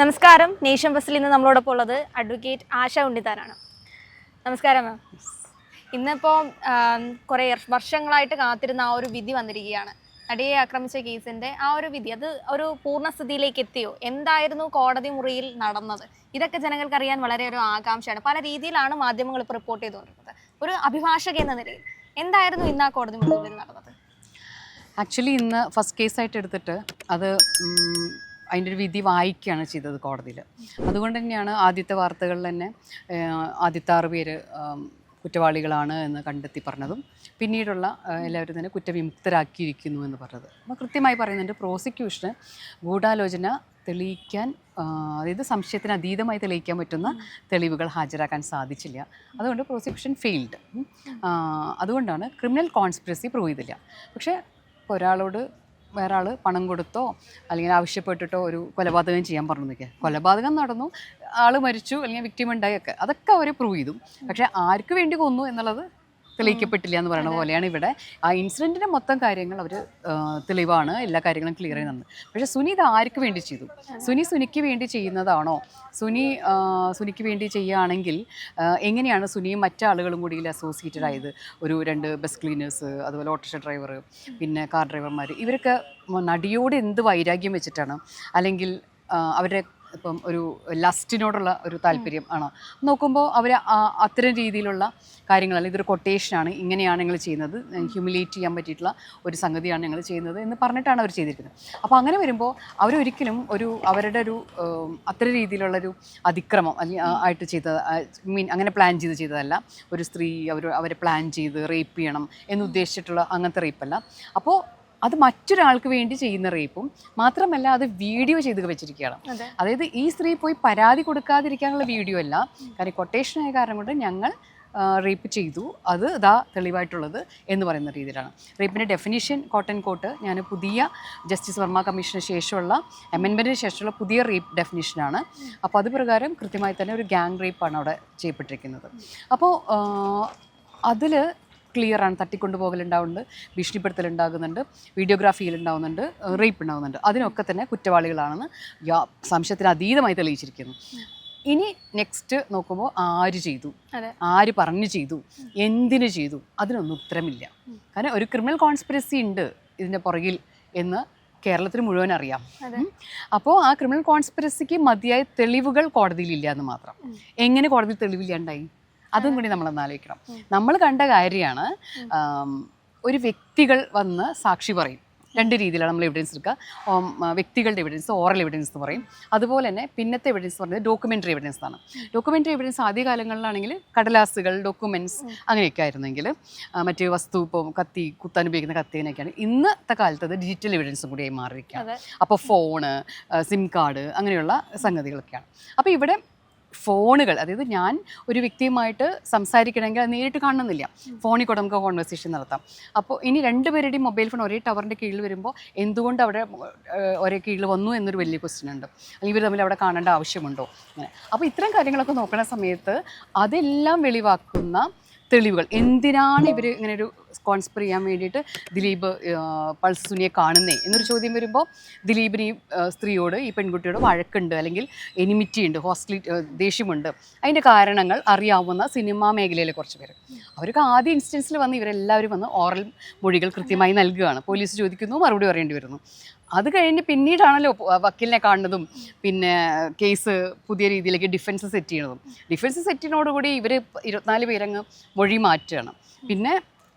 നമസ്കാരം. നേഷൻ ബസ്സിൽ ഇന്ന് നമ്മളോടൊപ്പം ഉള്ളത് അഡ്വക്കേറ്റ് ആശ ഉണ്ണിത്താനാണ്. നമസ്കാരം മാം. ഇന്നിപ്പോൾ കുറേ വർഷങ്ങളായിട്ട് കാത്തിരുന്ന ആ ഒരു വിധി വന്നിരിക്കുകയാണ്. നടിയെ ആക്രമിച്ച കേസിന്റെ ആ ഒരു വിധി അത് ഒരു പൂർണസ്ഥിതിയിലേക്ക് എത്തിയോ? എന്തായിരുന്നു കോടതി മുറിയിൽ നടന്നത്? ഇതൊക്കെ ജനങ്ങൾക്ക് അറിയാൻ വളരെ ഒരു ആകാംക്ഷയാണ്. പല രീതിയിലാണ് മാധ്യമങ്ങൾ ഇപ്പോൾ റിപ്പോർട്ട് ചെയ്തു ചെയ്തുകൊണ്ടിരുന്നത് ഒരു അഭിഭാഷക എന്ന നിലയിൽ എന്തായിരുന്നു ഇന്ന് ആ കോടതി മുറിയിൽ നടന്നത്? ആക്ച്വലി ഇന്ന് ഫസ്റ്റ് കേസായിട്ട് എടുത്തിട്ട് അത് അതിന്റെ ഒരു വിധി വായിക്കുകയാണ് ചെയ്തത് കോടതിയിൽ. അതുകൊണ്ട് തന്നെയാണ് ആദ്യത്തെ വാർത്തകളിൽ തന്നെ ആദ്യത്തെ ആറ് പേര് കുറ്റവാളികളാണ് എന്ന് കണ്ടെത്തി പറഞ്ഞതും. പിന്നീടുള്ള എല്ലാവരും തന്നെ കുറ്റവിമുക്തരാക്കിയിരിക്കുന്നു എന്ന് പറഞ്ഞത്. അപ്പോൾ കൃത്യമായി പറയുന്നുണ്ട് പ്രോസിക്യൂഷന് ഗൂഢാലോചന തെളിയിക്കാൻ അതായത് സംശയത്തിന് അതീതമായി തെളിയിക്കാൻ പറ്റുന്ന തെളിവുകൾ ഹാജരാക്കാൻ സാധിച്ചില്ല. അതുകൊണ്ട് പ്രോസിക്യൂഷൻ ഫെയിൽഡ്. അതുകൊണ്ടാണ് ക്രിമിനൽ കോൺസ്പിറസി പ്രൂവ് ചെയ്തില്ല. പക്ഷേ ഒരാളോട് വേറെ ആൾ പണം കൊടുത്തോ അല്ലെങ്കിൽ ആവശ്യപ്പെട്ടിട്ടോ ഒരു കൊലപാതകം ചെയ്യാൻ പറഞ്ഞു നിൽക്കുക കൊലപാതകം നടന്നു ആൾ മരിച്ചു അല്ലെങ്കിൽ വിക്ടിം ഉണ്ടായൊക്കെ അതൊക്കെ അവർ പ്രൂവ് ചെയ്തു. പക്ഷേ ആർക്ക് വേണ്ടി കൊന്നു എന്നുള്ളത് തെളിയിക്കപ്പെട്ടില്ല എന്ന് പറയുന്ന പോലെയാണ് ഇവിടെ ആ ഇൻസിഡന്റിന്റെ മൊത്തം കാര്യങ്ങൾ അവർ തെളിവാണ്. എല്ലാ കാര്യങ്ങളും ക്ലിയർ ചെയ്യുന്നത് പക്ഷേ സുനി ഇത് ആർക്ക് വേണ്ടി ചെയ്തു? സുനി സുനിക്ക് വേണ്ടി ചെയ്യുന്നതാണോ? സുനി സുനിക്ക് വേണ്ടി ചെയ്യുകയാണെങ്കിൽ എങ്ങനെയാണ് സുനിയും മറ്റാളുകളും കൂടി ഇതിൽ അസോസിയേറ്റഡ് ആയത്? ഒരു രണ്ട് ബസ് ക്ലീനേഴ്സ് അതുപോലെ ഓട്ടോറിക്ഷ ഡ്രൈവർ പിന്നെ കാർ ഡ്രൈവർമാർ ഇവരൊക്കെ നടിയോട് എന്ത് വൈരാഗ്യം വെച്ചിട്ടാണ്? അല്ലെങ്കിൽ അവരുടെ ഇപ്പം ഒരു ലസ്റ്റിനോടുള്ള ഒരു താല്പര്യം ആണോ? നോക്കുമ്പോൾ അവർ അത്തരം രീതിയിലുള്ള കാര്യങ്ങളല്ല ഇതൊരു കൊട്ടേഷനാണ് ഇങ്ങനെയാണ് ഞങ്ങൾ ചെയ്യുന്നത് ഹ്യൂമിലേറ്റ് ചെയ്യാൻ പറ്റിയിട്ടുള്ള ഒരു സംഗതിയാണ് ഞങ്ങൾ ചെയ്യുന്നത് എന്ന് പറഞ്ഞിട്ടാണ് അവർ ചെയ്തിരിക്കുന്നത്. അപ്പോൾ അങ്ങനെ വരുമ്പോൾ അവരൊരിക്കലും ഒരു അവരുടെ ഒരു അത്ര അത്തരം രീതിയിലുള്ളൊരു അതിക്രമം അല്ലെങ്കിൽ ആയിട്ട് ചെയ്ത മീൻ അങ്ങനെ പ്ലാൻ ചെയ്ത് ചെയ്തതല്ല. ഒരു സ്ത്രീ അവർ അവരെ പ്ലാൻ ചെയ്ത് റേപ്പ് ചെയ്യണം എന്നുദ്ദേശിച്ചിട്ടുള്ള അങ്ങനത്തെ റേപ്പല്ല അപ്പോൾ അത് മറ്റൊരാൾക്ക് വേണ്ടി ചെയ്യുന്ന റേപ്പും മാത്രമല്ല അത് വീഡിയോ ചെയ്ത് വെച്ചിരിക്കുകയാണ്. അതായത് ഈ സ്ത്രീ പോയി പരാതി കൊടുക്കാതിരിക്കാനുള്ള വീഡിയോ അല്ല. കാരണം കൊട്ടേഷനായ കാരണം കൊണ്ട് ഞങ്ങൾ റേപ്പ് ചെയ്തു. അത് ഇതാ തെളിവായിട്ടുള്ളത് എന്ന് പറയുന്ന രീതിയിലാണ്. റേപ്പിന്റെ ഡെഫിനിഷൻ കോട്ടൺ കോട്ട് ഞാൻ പുതിയ ജസ്റ്റിസ് വർമ്മ കമ്മീഷന് ശേഷമുള്ള അമെൻമെന്റിന് ശേഷമുള്ള പുതിയ റേപ്പ് ഡെഫിനിഷനാണ് അപ്പോൾ അത് പ്രകാരം കൃത്യമായി തന്നെ ഒരു ഗ്യാങ് റേപ്പാണ് അവിടെ ചെയ്യപ്പെട്ടിരിക്കുന്നത്. അപ്പോൾ അതിൽ ക്ലിയറാണ് തട്ടിക്കൊണ്ടുപോകലുണ്ടാവുന്നുണ്ട് ഭീഷണിപ്പെടുത്തൽ ഉണ്ടാകുന്നുണ്ട് വീഡിയോഗ്രാഫിയിൽ ഉണ്ടാവുന്നുണ്ട് റേപ്പ് ഉണ്ടാവുന്നുണ്ട് അതിനൊക്കെ തന്നെ കുറ്റവാളികളാണെന്ന് യാ സംശയത്തിന് അതീതമായി തെളിയിച്ചിരിക്കുന്നു. ഇനി നെക്സ്റ്റ് നോക്കുമ്പോൾ ആര് ചെയ്തു? ആര് പറഞ്ഞു ചെയ്തു? എന്തിനു ചെയ്തു? അതിനൊന്നും ഉത്തരമില്ല. കാരണം ഒരു ക്രിമിനൽ കോൺസ്പിറസി ഉണ്ട് ഇതിന്റെ പുറകിൽ എന്ന് കേരളത്തിന് മുഴുവൻ അറിയാം. അപ്പോൾ ആ ക്രിമിനൽ കോൺസ്പിറസിക്ക് മതിയായ തെളിവുകൾ കോടതിയിലില്ല എന്ന് മാത്രം. എങ്ങനെ കോടതിയിൽ തെളിവില്ലാണ്ടായി അതും കൂടി നമ്മളൊന്ന് ആലോചിക്കണം. നമ്മൾ കണ്ട കാര്യമാണ് ഒരു വ്യക്തികൾ വന്ന് സാക്ഷി പറയും. രണ്ട് രീതിയിലാണ് നമ്മൾ എവിഡൻസ് എടുക്കുക. വ്യക്തികളുടെ എവിഡൻസ് ഓറൽ എവിഡൻസ് എന്ന് പറയും. അതുപോലെ തന്നെ പിന്നത്തെ എവിഡൻസ് പറയുന്നത് ഡോക്യുമെന്ററി എവിഡൻസ് ആണ് ഡോക്യുമെന്ററി എവിഡൻസ് ആദ്യകാലങ്ങളിലാണെങ്കിൽ കടലാസുകൾ ഡോക്യുമെന്റ്സ് അങ്ങനെയൊക്കെ ആയിരുന്നെങ്കിൽ മറ്റ് വസ്തു ഇപ്പോൾ കത്തി കുത്താൻ ഉപയോഗിക്കുന്ന കത്തിനൊക്കെയാണ് ഇന്നത്തെ കാലത്ത് അത് ഡിജിറ്റൽ എവിഡൻസും കൂടിയായി മാറിയിരിക്കുകയാണ്. അപ്പോൾ ഫോണ് സിം കാർഡ് അങ്ങനെയുള്ള സംഗതികളൊക്കെയാണ്. അപ്പോൾ ഇവിടെ ഫോണുകൾ അതായത് ഞാൻ ഒരു വ്യക്തിയുമായിട്ട് സംസാരിക്കണമെങ്കിൽ അത് നേരിട്ട് കാണണമെന്നില്ല. ഫോണിൽ കൂടെ നമുക്ക് കോൺവെർസേഷൻ നടത്താം. അപ്പോൾ ഇനി രണ്ടുപേരുടെയും മൊബൈൽ ഫോൺ ഒരേ ടവറിന്റെ കീഴിൽ വരുമ്പോൾ എന്തുകൊണ്ട് അവിടെ ഒരേ കീഴിൽ വന്നു എന്നൊരു വലിയ ക്വസ്റ്റ്യൻ ഉണ്ട്. അല്ലെങ്കിൽ ഇവർ തമ്മിൽ അവിടെ കാണേണ്ട ആവശ്യമുണ്ടോ? അങ്ങനെ. അപ്പോൾ ഇത്തരം കാര്യങ്ങളൊക്കെ നോക്കുന്ന സമയത്ത് അതെല്ലാം വെളിവാക്കുന്ന തെളിവുകൾ എന്തിനാണ് ഇവർ ഇങ്ങനെ ഒരു കോൺസ്പർ ചെയ്യാൻ വേണ്ടിയിട്ട് ദിലീപ് പൾസ് സുനിയെ കാണുന്നേ. എന്നൊരു ചോദ്യം വരുമ്പോൾ ദിലീപിന് ഈ സ്ത്രീയോട് ഈ പെൺകുട്ടിയോട് വഴക്കുണ്ട് അല്ലെങ്കിൽ എനിമിറ്റി ഉണ്ട് ഹോസ്റ്റലി ദേഷ്യമുണ്ട്. അതിന്റെ കാരണങ്ങൾ അറിയാവുന്ന സിനിമാ മേഖലയിലെ കുറച്ച് പേര്. അവർക്ക് ആദ്യ ഇൻസ്റ്റൻസിൽ വന്ന് ഇവരെല്ലാവരും വന്ന് ഓറൽ മൊഴികൾ കൃത്യമായി നൽകുകയാണ്. പോലീസ് ചോദിക്കുന്നു മറുപടി പറയേണ്ടി വരുന്നു. അത് കഴിഞ്ഞ് പിന്നീടാണല്ലോ വക്കീലിനെ കാണുന്നതും പിന്നെ കേസ് പുതിയ രീതിയിലേക്ക് ഡിഫൻസ് സെറ്റ് ചെയ്യണതും ഡിഫൻസ് സെറ്റിനോടുകൂടി ഇവർ ഇരുപത്തിനാല് പേരങ്ങ് മൊഴി മാറ്റുകയാണ്. പിന്നെ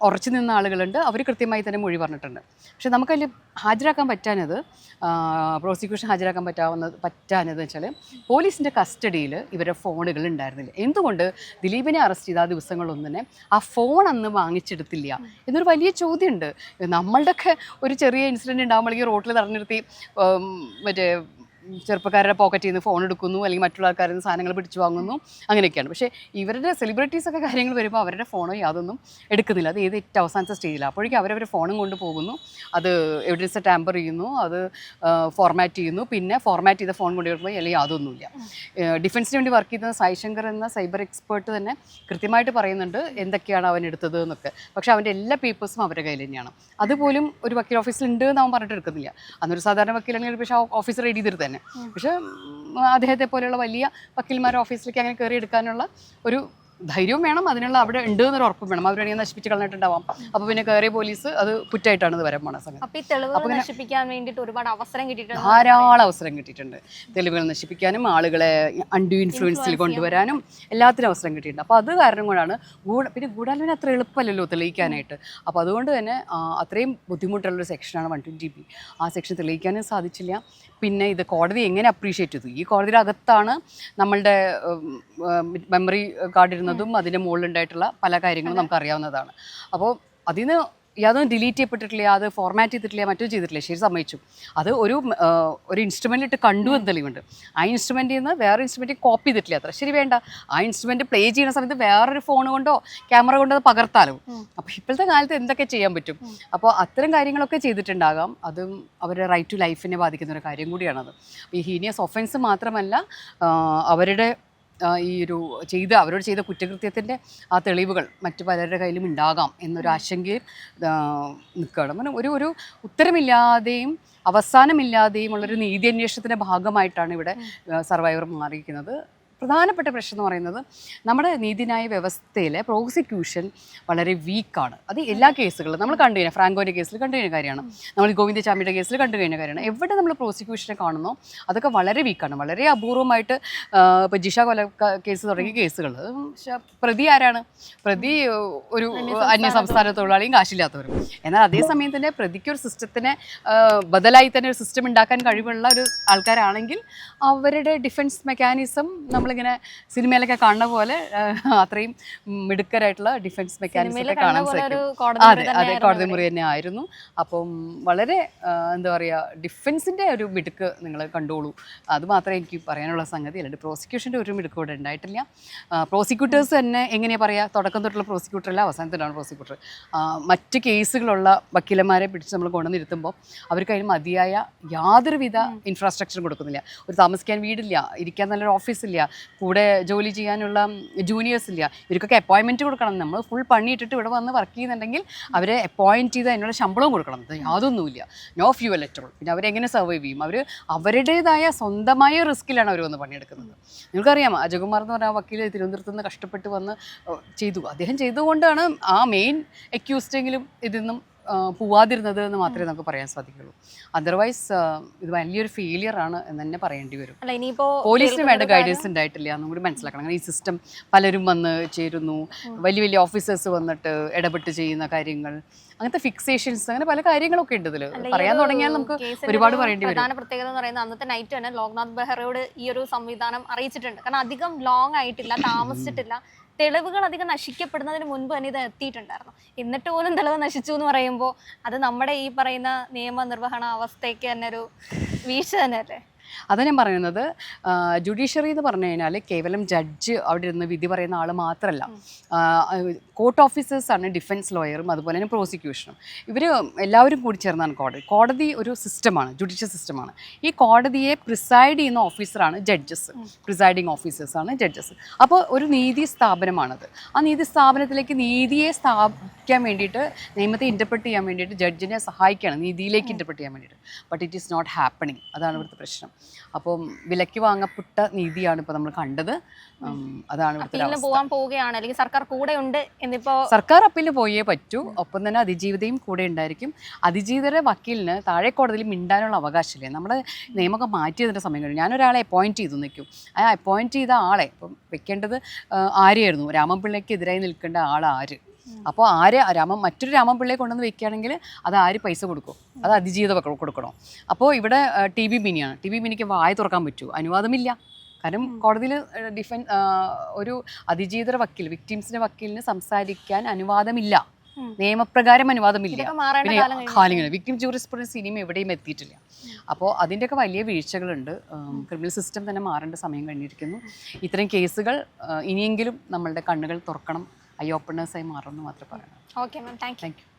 ഉറച്ചു നിന്ന ആളുകളുണ്ട്. അവർ കൃത്യമായി തന്നെ മൊഴി പറഞ്ഞിട്ടുണ്ട്. പക്ഷേ നമുക്കതിൽ ഹാജരാക്കാൻ പറ്റാനത് പ്രോസിക്യൂഷൻ ഹാജരാക്കാൻ പറ്റാവുന്ന പറ്റാനത് വെച്ചാൽ പോലീസിന്റെ കസ്റ്റഡിയിൽ ഇവരുടെ ഫോണുകൾ ഉണ്ടായിരുന്നില്ല. എന്തുകൊണ്ട് ദിലീപിനെ അറസ്റ്റ് ചെയ്ത ആ ദിവസങ്ങളൊന്നും തന്നെ ആ ഫോൺ അന്ന് വാങ്ങിച്ചെടുത്തില്ല എന്നൊരു വലിയ ചോദ്യമുണ്ട്. നമ്മളുടെയൊക്കെ ഒരു ചെറിയ ഇൻസിഡന്റ് ഉണ്ടാകുമ്പോഴേക്കും റോട്ടിൽ തടഞ്ഞിരുത്തി മറ്റേ ചെറുപ്പക്കാരുടെ പോക്കറ്റിൽ നിന്ന് ഫോൺ എടുക്കുന്നു അല്ലെങ്കിൽ മറ്റുള്ള ആൾക്കാരിൽ നിന്ന് സാധനങ്ങൾ പിടിച്ചു വാങ്ങുന്നു അങ്ങനെയൊക്കെയാണ്. പക്ഷേ ഇവരുടെ സെലിബ്രിറ്റീസ് ഒക്കെ കാര്യങ്ങൾ വരുമ്പോൾ അവരുടെ ഫോണോ യാതൊന്നും എടുക്കുന്നില്ല. അത് ഏത് ഏറ്റവും അവസാനത്തെ സ്റ്റേജിലാണ് അപ്പോഴേക്കും അവരവർ ഫോണും കൊണ്ട് പോകുന്നു. അത് എവിഡൻസ് ടാമ്പർ ചെയ്യുന്നു അത് ഫോർമാറ്റ് ചെയ്യുന്നു. പിന്നെ ഫോർമാറ്റ് ചെയ്ത ഫോൺ കൊണ്ട് വരുമ്പോൾ അല്ലെങ്കിൽ യാതൊന്നുമില്ല. ഡിഫൻസിന് വേണ്ടി വർക്ക് ചെയ്യുന്ന സായിശങ്കർ എന്ന സൈബർ എക്സ്പേർട്ട് തന്നെ കൃത്യമായിട്ട് പറയുന്നുണ്ട് എന്തൊക്കെയാണ് അവൻ എടുത്തത് എന്നൊക്കെ. പക്ഷേ അവന്റെ എല്ലാ പേപ്പേഴ്സും അവരുടെ കയ്യിൽ തന്നെയാണ്. അതുപോലും ഒരു വക്കീൽ ഓഫീസിൽ ഉണ്ട് എന്ന് അവൻ പറഞ്ഞിട്ട് എടുക്കുന്നില്ല. അന്നൊരു സാധാരണ വക്കീലാണെങ്കിൽ പക്ഷേ ഓഫീസർ റെഡി ചെയ്തിട്ട് തന്നെ. പക്ഷെ അദ്ദേഹത്തെ പോലെയുള്ള വലിയ വക്കീൽമാരുടെ ഓഫീസിലേക്ക് അങ്ങനെ കയറി എടുക്കാനുള്ള ഒരു ധൈര്യവും വേണം അതിനുള്ള അവിടെ ഉണ്ട് എന്നൊരു ഉറപ്പും വേണം. അവരുടെ നശിപ്പിച്ച് കളഞ്ഞിട്ടുണ്ടാവാം. അപ്പൊ പിന്നെ കയറിയ പോലീസ് അത് കുറ്റായിട്ടാണ് ഇത് വരാൻ പോണ സംഗതി. അപ്പൊ നശിപ്പിക്കാൻ വേണ്ടിയിട്ട് ഒരുപാട് അവസരം കിട്ടിയിട്ടുണ്ട്. ധാരാളം അവസരം കിട്ടിയിട്ടുണ്ട്. തെളിവുകൾ നശിപ്പിക്കാനും ആളുകളെ അൺഡ്യൂ ഇൻഫ്ലുവൻസിൽ കൊണ്ടുവരാനും എല്ലാത്തിനും അവസരം കിട്ടിയിട്ടുണ്ട്. അപ്പൊ അത് കാരണം കൊണ്ടാണ് പിന്നെ ഗൂഢാലോചന അത്ര എളുപ്പമല്ലല്ലോ തെളിയിക്കാനായിട്ട്. അപ്പൊ അതുകൊണ്ട് തന്നെ അത്രയും ബുദ്ധിമുട്ടുള്ള ഒരു സെക്ഷനാണ് വൺ ട്വന്റി ബി ആ സെക്ഷൻ തെളിയിക്കാനും സാധിച്ചില്ല. പിന്നെ ഇത് കോടതി എങ്ങനെ അപ്രീഷിയേറ്റ് ചെയ്തു? ഈ കോടതിയുടെ അകത്താണ് നമ്മളുടെ മെമ്മറി കാർഡ് ഇരുന്നതും അതിന്റെ മുകളിലുണ്ടായിട്ടുള്ള പല കാര്യങ്ങളും നമുക്ക് അറിയാവുന്നതാണ് അപ്പോൾ അതിന് യാതൊന്നും ഡിലീറ്റ് ചെയ്യപ്പെട്ടിട്ടില്ല അത് ഫോർമാറ്റ് ചെയ്തിട്ടില്ല മറ്റോ ചെയ്തിട്ടില്ല. ശരി സമ്മതിച്ചു. അത് ഒരു ഒരു ഇൻസ്ട്രുമെന്റ് ഇട്ട് കണ്ടു എന്ന് തെളിവുണ്ട്. ആ ഇൻസ്ട്രുമെന്റിൽ നിന്ന് വേറെ ഇൻസ്ട്രുമെന്റ് കോപ്പി ചെയ്തിട്ടില്ല അത്ര. ശരി വേണ്ട. ആ ഇൻസ്ട്രുമെന്റ് പ്ലേ ചെയ്യുന്ന സമയത്ത് വേറൊരു ഫോൺ കൊണ്ടോ ക്യാമറ കൊണ്ടോ അത് പകർത്താലോ. അപ്പോൾ ഇപ്പോഴത്തെ കാലത്ത് എന്തൊക്കെ ചെയ്യാൻ പറ്റും? അപ്പോൾ അത്തരം കാര്യങ്ങളൊക്കെ ചെയ്തിട്ടുണ്ടാകാം. അതും അവരുടെ റൈറ്റ് ടു ലൈഫിനെ ബാധിക്കുന്ന ഒരു കാര്യം കൂടിയാണത്. ഈ ഹീനിയസ് ഒഫൻസ് മാത്രമല്ല അവരുടെ ഈ ഒരു ചെയ്ത അവരോട് ചെയ്ത കുറ്റകൃത്യത്തിന്റെ ആ തെളിവുകൾ മറ്റു പലരുടെ കയ്യിലും ഉണ്ടാകാം എന്നൊരു ആശങ്കയിൽ നിൽക്കുകയാണ്. അങ്ങനെ ഒരു ഒരു ഉത്തരമില്ലാതെയും അവസാനമില്ലാതെയും ഉള്ളൊരു നീതി അന്വേഷണത്തിന്റെ ഭാഗമായിട്ടാണ് ഇവിടെ സർവൈവർ മാറിയിരിക്കുന്നത്. പ്രധാനപ്പെട്ട പ്രശ്നം എന്ന് പറയുന്നത് നമ്മുടെ നീതിന്യായ വ്യവസ്ഥയിലെ പ്രോസിക്യൂഷൻ വളരെ വീക്കാണ് അത് എല്ലാ കേസുകളിലും നമ്മൾ കണ്ടു കഴിഞ്ഞാൽ ഫ്രാങ്കോന്റെ കേസിൽ കണ്ടു കഴിഞ്ഞ കാര്യമാണ്. നമ്മൾ ഗോവിന്ദചാമിയുടെ കേസിൽ കണ്ടു കഴിഞ്ഞ കാര്യമാണ്. എവിടെ നമ്മൾ പ്രോസിക്യൂഷനെ കാണുന്നോ അതൊക്കെ വളരെ വീക്കാണ് വളരെ അപൂർവമായിട്ട് ഇപ്പോൾ ജിഷ കൊല കേസ് തുടങ്ങിയ കേസുകൾ. പ്രതി ആരാണ്? പ്രതി ഒരു അന്യ സംസ്ഥാന തൊഴിലാളിയും കാശില്ലാത്തവരും. എന്നാൽ അതേസമയം തന്നെ പ്രതിക്ക് ഒരു സിസ്റ്റത്തിനെ ബദലായി തന്നെ ഒരു സിസ്റ്റം ഉണ്ടാക്കാൻ കഴിവുള്ള ഒരു ആൾക്കാരാണെങ്കിൽ അവരുടെ ഡിഫൻസ് മെക്കാനിസം നമ്മളിങ്ങനെ സിനിമയിലൊക്കെ കാണുന്ന പോലെ അത്രയും മിടുക്കരായിട്ടുള്ള ഡിഫൻസ് മെക്കാനിസം കാണാൻ സാധിക്കും. അതെ അതെ കോടതി മുറി തന്നെ ആയിരുന്നു അപ്പം വളരെ എന്താ പറയുക ഡിഫൻസിന്റെ ഒരു മിടുക്ക് നിങ്ങൾ കണ്ടോളൂ. അത് മാത്രമേ എനിക്ക് പറയാനുള്ള സംഗതി. അല്ലാണ്ട് പ്രോസിക്യൂഷന്റെ ഒരു മിടുക്ക് ഇവിടെ ഉണ്ടായിട്ടില്ല. പ്രോസിക്യൂട്ടേഴ്സ് തന്നെ എങ്ങനെയാണ് പറയുക തുടക്കം തൊട്ടുള്ള പ്രോസിക്യൂട്ടർ അല്ല അവസാനത്തിലാണ് പ്രോസിക്യൂട്ടർ മറ്റ് കേസുകളുള്ള വക്കീലന്മാരെ പിടിച്ച് നമ്മൾ കൊണ്ടുവന്നിരുത്തുമ്പോൾ അവർക്ക് അതിന് മതിയായ യാതൊരുവിധ ഇൻഫ്രാസ്ട്രക്ചറും കൊടുക്കുന്നില്ല. ഒരു താമസിക്കാൻ വീടില്ല ഇരിക്കാൻ നല്ലൊരു ഓഫീസില്ല കൂടെ ജോലി ചെയ്യാനുള്ള ജൂനിയേഴ്സ് ഇല്ല. ഇവർക്കൊക്കെ അപ്പോയിൻമെന്റ് കൊടുക്കണം. നമ്മൾ ഫുൾ പണിയിട്ടിട്ട് ഇവിടെ വന്ന് വർക്ക് ചെയ്യുന്നുണ്ടെങ്കിൽ അവരെ അപ്പോയിന്റ് ചെയ്ത് അതിനുള്ള ശമ്പളവും കൊടുക്കണം. യാതൊന്നുമില്ല. നോ ഫ്യൂവൽ അറ്റ് പിന്നെ അവരെങ്ങനെ സർവൈവ് ചെയ്യും? അവർ അവരുടേതായ സ്വന്തമായ റിസ്ക്കിലാണ് അവർ വന്ന് പണിയെടുക്കുന്നത്. നിങ്ങൾക്കറിയാം അജകുമാർ എന്ന് പറഞ്ഞ വക്കീൽ തിരുവനന്തപുരത്ത് നിന്ന് കഷ്ടപ്പെട്ട് വന്ന് ചെയ്തു. അദ്ദേഹം ചെയ്തുകൊണ്ടാണ് ആ മെയിൻ അക്യൂസ്റ്റെങ്കിലും ഇതിൽ നിന്നും പോവാതിരുന്നത് എന്ന് മാത്രമേ നമുക്ക് പറയാൻ സാധിക്കുള്ളൂ. അതർവൈസ് ഇത് വലിയൊരു ഫെയിലിയർ ആണ് എന്ന് തന്നെ പറയേണ്ടി വരും. പോലീസിന് വേണ്ട ഗൈഡൻസ് ഉണ്ടായിട്ടില്ല എന്നും കൂടി മനസ്സിലാക്കണം. ഈ സിസ്റ്റം പലരും വന്ന് ചേരുന്നു. വലിയ വലിയ ഓഫീസേഴ്സ് വന്നിട്ട് ഇടപെട്ട് ചെയ്യുന്ന കാര്യങ്ങൾ. അങ്ങനത്തെ ഫിക്സേഷൻസ് അങ്ങനെ പല കാര്യങ്ങളൊക്കെ ഉണ്ട് ഇതിൽ പറയാൻ തുടങ്ങിയാൽ നമുക്ക് ഒരുപാട് ഒരു പറയേണ്ടി വരും. പ്രധാന പ്രത്യേകത എന്ന് പറയുന്നത് അന്നത്തെ നൈറ്റ് തന്നെ ലോക്നാഥ് ബെഹ്റയോട് ഈ ഒരു സംവിധാനം അറിയിച്ചിട്ടുണ്ട്. കാരണം അധികം ലോങ് ആയിട്ടില്ല താമസിച്ചിട്ടില്ല. തെളിവുകൾ അധികം നശിക്കപ്പെടുന്നതിന് മുൻപ് തന്നെ ഇത് എത്തിയിട്ടുണ്ടായിരുന്നു. എന്നിട്ട് പോലും തെളിവ് നശിച്ചു എന്ന് പറയുമ്പോൾ അത് നമ്മുടെ ഈ പറയുന്ന നിയമനിർവഹണ അവസ്ഥയ്ക്ക് തന്നെ ഒരു വീഴ്ച തന്നെ അതാ ഞാൻ പറയുന്നത് ജുഡീഷ്യറി എന്ന് പറഞ്ഞു കഴിഞ്ഞാൽ കേവലം ജഡ്ജ് അവിടെ ഇരുന്ന് വിധി പറയുന്ന ആൾ മാത്രമല്ല കോർട്ട് ഓഫീസേഴ്സാണ് ഡിഫൻസ് ലോയറും അതുപോലെ തന്നെ പ്രോസിക്യൂഷനും ഇവർ എല്ലാവരും കൂടി ചേർന്നാണ് കോടതി കോടതി ഒരു സിസ്റ്റമാണ് ജുഡീഷ്യൽ സിസ്റ്റമാണ് ഈ കോടതിയെ പ്രിസൈഡ് ചെയ്യുന്ന ഓഫീസറാണ് ജഡ്ജസ് പ്രിസൈഡിങ് ഓഫീസേഴ്സാണ് ജഡ്ജസ് അപ്പോൾ ഒരു നീതി സ്ഥാപനമാണത്. ആ നീതി സ്ഥാപനത്തിലേക്ക് നീതിയെ സ്ഥാപിക്കാൻ വേണ്ടിയിട്ട് നിയമത്തെ ഇന്റർപ്രറ്റ് ചെയ്യാൻ വേണ്ടിയിട്ട് ജഡ്ജിനെ സഹായിക്കുകയാണ് നീതിയിലേക്ക് ഇന്റർപ്രറ്റ് ചെയ്യാൻ വേണ്ടിയിട്ട്. But it is not happening അതാണ് ഇവിടുത്തെ പ്രശ്നം. അപ്പം വിലയ്ക്ക് വാങ്ങപ്പെട്ട നീതിയാണ് ഇപ്പോൾ നമ്മൾ കണ്ടത്. അതാണ് ഇവിടുത്തെ പോകാൻ പോവുകയാണ്. അല്ലെങ്കിൽ സർക്കാർ കൂടെ ഉണ്ട് എന്നിപ്പോ സർക്കാർ അപ്പീലിന് പോയേ പറ്റൂ. ഒപ്പം തന്നെ അതിജീവിതയും കൂടെ ഉണ്ടായിരിക്കും. അതിജീവിതരെ വക്കീലിന് താഴെ കോടതിയിൽ മിണ്ടാനുള്ള അവകാശമില്ലേ? നമ്മുടെ നിയമമൊക്കെ മാറ്റിയതിന്റെ സമയം കഴിഞ്ഞു. ഞാനൊരാളെ അപ്പോയിന്റ് ചെയ്തു നിൽക്കും. ആ അപ്പോയിന്റ് ചെയ്ത ആളെ ഇപ്പം വെക്കേണ്ടത് ആരെയായിരുന്നു ആരെയായിരുന്നു? രാമൻപിള്ളയ്ക്കെതിരായി നിൽക്കേണ്ട ആൾ ആര് അപ്പോൾ ആര് രാമൻ മറ്റൊരു രാമൻപിള്ളയെ കൊണ്ടുവന്ന് വെക്കുകയാണെങ്കിൽ അത് ആര് പൈസ കൊടുക്കും? അത് അതിജീവിത കൊടുക്കണം? അപ്പോൾ ഇവിടെ ടി ബി മിനിയാണ് ടി ബി മിനിക്ക് വായ തുറക്കാൻ പറ്റൂ. അനുവാദമില്ല. കാരണം കോടതിയിൽ ഡിഫൻ ഒരു അതിജീവിതര വക്കീൽ വിക്ടിംസിന്റെ വക്കീലിന് സംസാരിക്കാൻ അനുവാദമില്ല. നിയമപ്രകാരം അനുവാദമില്ല. പിന്നെ കാലങ്ങൾ. വിക്ടിം ജൂറിസ്പ്രുഡൻസ് ഇനിയും എവിടെയും എത്തിയിട്ടില്ല. അപ്പോൾ അതിന്റെയൊക്കെ വലിയ വീഴ്ചകളുണ്ട്. ക്രിമിനൽ സിസ്റ്റം തന്നെ മാറേണ്ട സമയം കഴിഞ്ഞിരിക്കുന്നു. ഇത്തരം കേസുകൾ ഇനിയെങ്കിലും നമ്മളുടെ കണ്ണുകൾ തുറക്കണം ഐ ഓപ്പണേഴ്സായി മാറുമെന്ന് മാത്രമേ പറയണം ഓക്കെ മാം താങ്ക് യു